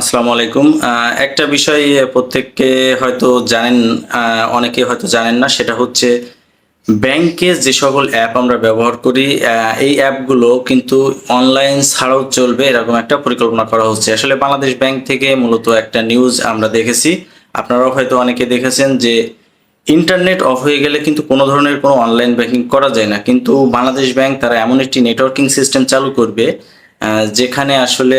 আসসালামু আলাইকুম। একটা বিষয় প্রত্যেককে হয়তো জানেন অনেকে হয়তো জানেন না, সেটা হচ্ছে ব্যাংকে যে সকল অ্যাপ আমরা ব্যবহার করি এই অ্যাপগুলো কিন্তু অনলাইন ছাড়াও চলবে, এরকম একটা পরিকল্পনা করা হচ্ছে। আসলে বাংলাদেশ ব্যাংক থেকে মূলত একটা নিউজ আমরা দেখেছি। আপনারাও হয়তো অনেকে দেখেছেন যে ইন্টারনেট অফ হয়ে গেলে কিন্তু কোনো ধরনের কোনো অনলাইন ব্যাংকিং করা যায় না। কিন্তু বাংলাদেশ ব্যাংক তারা এমন একটি নেটওয়ার্কিং সিস্টেম চালু করবে যেখানে আসলে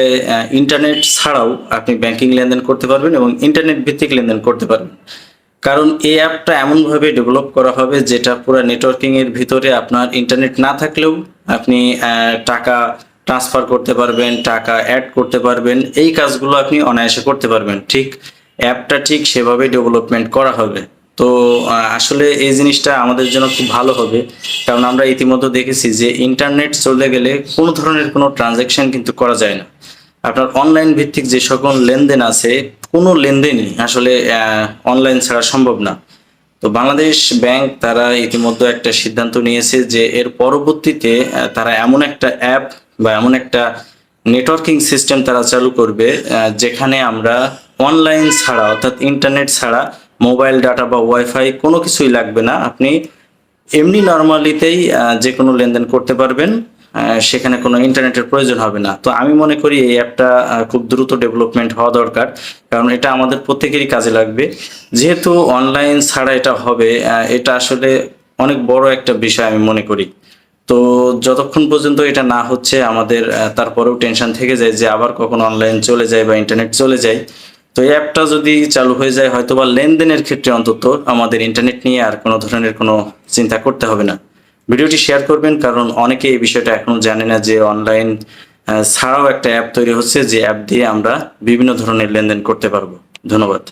ইন্টারনেট ছাড়াও আপনি ব্যাংকিং লেনদেন করতে পারবেন এবং ইন্টারনেট ভিত্তিক লেনদেন করতে পারবেন। কারণ এই অ্যাপটা এমনভাবে ডেভেলপ করা হবে যেটা পুরো নেটওয়ার্কিংয়ের ভিতরে আপনার ইন্টারনেট না থাকলেও আপনি টাকা ট্রান্সফার করতে পারবেন, টাকা অ্যাড করতে পারবেন, এই কাজগুলো আপনি অনায়াসে করতে পারবেন। ঠিক, অ্যাপটা ঠিক সেভাবে ডেভেলপমেন্ট করা হবে। তো আসলে এই জিনিসটা আমাদের জন্য খুব ভালো হবে। কারণ আমরা ইতিমধ্যে দেখেছি যে ইন্টারনেট চলে গেলে কোনো ধরনের কোনো ট্রানজ্যাকশন কিন্তু করা যায় না। আপনার অনলাইন ভিত্তিক যে সকল লেনদেন আছে, কোনো লেনদেনই আসলে অনলাইন ছাড়া সম্ভব না। তো বাংলাদেশ ব্যাংক তারা ইতিমধ্যে একটা সিদ্ধান্ত নিয়েছে যে এর পরবর্তীতে তারা এমন একটা অ্যাপ বা এমন একটা নেটওয়ার্কিং সিস্টেম তারা চালু করবে যেখানে আমরা অনলাইন ছাড়া অর্থাৎ ইন্টারনেট ছাড়া মোবাইল ডাটা বা ওয়াইফাই কোনো কিছুই লাগবে না। আপনি এমনি নর্মালিতেই যে কোনো লেনদেন করতে পারবেন সেখানে কোনো ইন্টারনেটের প্রয়োজন হবে না। তো আমি মনে করি এই অ্যাপটা খুব দ্রুত ডেভেলপমেন্ট হওয়া দরকার, কারণ এটা আমাদের প্রত্যেকেরই কাজে লাগবে। যেহেতু অনলাইন ছাড়া এটা হবে এটা আসলে অনেক বড় একটা বিষয় আমি মনে করি। তো যতক্ষণ পর্যন্ত এটা না হচ্ছে, আমাদের তারপরেও টেনশন থেকে যায় যে আবার কখন অনলাইন চলে যায় বা ইন্টারনেট চলে যায় তো এই অ্যাপটা যদি চালু হয়ে যায় হয়তো বা লেনদেনের ক্ষেত্রে অন্তত আমাদের ইন্টারনেট নিয়ে আর কোনো ধরনের কোনো চিন্তা করতে হবে না। ভিডিওটি শেয়ার করবেন, কারণ অনেকে এই বিষয়টা এখনও জানে না যে অনলাইন ছাড়াও একটা অ্যাপ তৈরি হচ্ছে, যে অ্যাপ দিয়ে আমরা বিভিন্ন ধরনের লেনদেন করতে পারব। ধন্যবাদ।